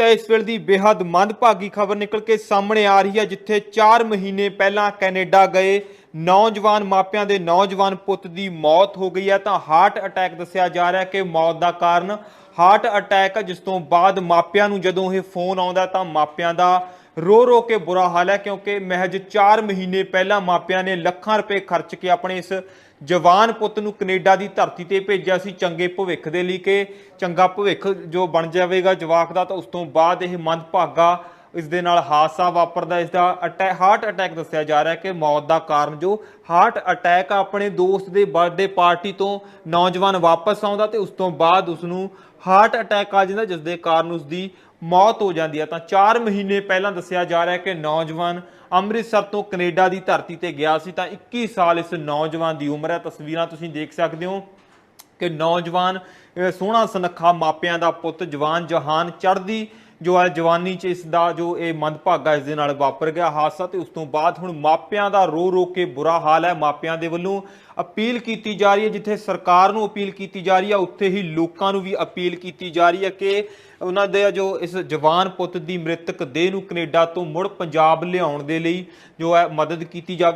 ਤਾਂ ਇਸ ਵੇਲੇ ਦੀ ਬੇहद ਮੰਦਭਾਗੀ ਖਬਰ ਨਿਕਲ ਕੇ ਸਾਹਮਣੇ ਆ ਰਹੀ ਹੈ, ਜਿੱਥੇ 4 ਮਹੀਨੇ ਪਹਿਲਾਂ ਕੈਨੇਡਾ ਗਏ ਨੌਜਵਾਨ ਮਾਪਿਆਂ ਦੇ ਨੌਜਵਾਨ ਪੁੱਤ ਦੀ ਮੌਤ ਹੋ ਗਈ ਹੈ। ਤਾਂ ਹਾਰਟ ਅਟੈਕ ਦੱਸਿਆ ਜਾ ਰਿਹਾ ਕਿ ਮੌਤ ਦਾ ਕਾਰਨ ਹਾਰਟ ਅਟੈਕ, ਜਿਸ ਤੋਂ ਬਾਅਦ ਮਾਪਿਆਂ ਨੂੰ ਜਦੋਂ ਇਹ ਫੋਨ ਆਉਂਦਾ ਤਾਂ ਮਾਪਿਆਂ ਦਾ ਰੋ ਰੋ ਕੇ ਬੁਰਾ ਹਾਲ ਹੈ ਕਿਉਂਕਿ ਮਹਿਜ 4 ਮਹੀਨੇ ਪਹਿਲਾਂ ਮਾਪਿਆਂ ਨੇ ਲੱਖਾਂ ਰੁਪਏ ਖਰਚ ਕੇ ਆਪਣੇ ਇਸ ਜਵਾਨ ਪੁੱਤ ਨੂੰ ਕੈਨੇਡਾ ਦੀ ਧਰਤੀ ਤੇ ਭੇਜਿਆ ਸੀ ਚੰਗੇ ਭਵਿੱਖ ਦੇ ਲਈ ਕਿ ਚੰਗਾ ਭਵਿੱਖ ਜੋ ਬਣ ਜਾਵੇਗਾ ਜਵਾਕ ਦਾ ਤਾਂ ਉਸ ਤੋਂ ਬਾਅਦ ਇਹ ਮੰਦਭਾਗਾ ਇਸ ਦੇ ਨਾਲ ਹਾਦਸਾ ਵਾਪਰਦਾ ਇਸ ਦਾ ਅਟੈ ਹਾਰਟ ਅਟੈਕ ਦੱਸਿਆ ਜਾ ਰਿਹਾ ਹੈ ਕਿ ਮੌਤ ਦਾ ਕਾਰਨ ਜੋ ਹਾਰਟ ਅਟੈਕ ਆਪਣੇ ਦੋਸਤ ਦੇ ਬਰਥਡੇ ਪਾਰਟੀ ਤੋਂ ਨੌਜਵਾਨ ਵਾਪਸ ਆਉਂਦਾ ਤੇ ਉਸ ਤੋਂ ਬਾਅਦ ਉਸ ਨੂੰ ਹਾਰਟ ਅਟੈਕ ਆ ਜਾਂਦਾ ਜਿਸ ਦੇ ਕਾਰਨ ਉਸ ਦੀ ਮੌਤ ਹੋ ਜਾਂਦੀ ਹੈ। ਤਾਂ 4 ਮਹੀਨੇ ਪਹਿਲਾਂ ਦੱਸਿਆ ਜਾ ਰਿਹਾ ਹੈ ਕਿ ਨੌਜਵਾਨ ਅੰਮ੍ਰਿਤਸਰ ਤੋਂ ਕੈਨੇਡਾ ਦੀ ਧਰਤੀ ਤੇ ਗਿਆ ਸੀ। ਤਾਂ 21 ਸਾਲ ਇਸ ਨੌਜਵਾਨ ਦੀ ਉਮਰ ਹੈ। ਤਸਵੀਰਾਂ ਤੁਸੀਂ ਦੇਖ ਸਕਦੇ ਹੋ ਕਿ ਨੌਜਵਾਨ ਸੋਹਣਾ ਸੁਨੱਖਾ ਮਾਪਿਆਂ ਦਾ ਪੁੱਤ ਜਵਾਨ ਜਹਾਨ ਚੜ੍ਹਦੀ ਜੋ ਹੈ ਜਵਾਨੀ ਚ ਇਸ ਦਾ ਜੋ ਇਹ ਮੰਦਭਾਗਾ ਇਸ ਦੇ ਨਾਲ ਵਾਪਰ ਗਿਆ ਹਾਦਸਾ ਤੇ ਉਸ ਤੋਂ ਬਾਅਦ ਹੁਣ ਮਾਪਿਆਂ ਦਾ ਰੋ ਰੋ ਕੇ ਬੁਰਾ ਹਾਲ ਹੈ ਮਾਪਿਆਂ ਦੇ ਵੱਲੋਂ ਅਪੀਲ ਕੀਤੀ ਜਾ ਰਹੀ ਹੈ, ਜਿੱਥੇ ਸਰਕਾਰ ਨੂੰ ਅਪੀਲ ਕੀਤੀ ਜਾ ਰਹੀ ਹੈ, ਉੱਥੇ ਹੀ ਲੋਕਾਂ ਨੂੰ ਵੀ ਅਪੀਲ ਕੀਤੀ ਜਾ ਰਹੀ ਹੈ ਕਿ ਉਹਨਾਂ ਦੇ ਜੋ ਇਸ ਜਵਾਨ ਪੁੱਤ ਦੀ ਮ੍ਰਿਤਕ ਦੇਹ ਨੂੰ ਕੈਨੇਡਾ ਤੋਂ ਮੁੜ ਪੰਜਾਬ ਲਿਆਉਣ ਦੇ ਲਈ ਜੋ ਹੈ ਮਦਦ ਕੀਤੀ ਜਾਵੇ।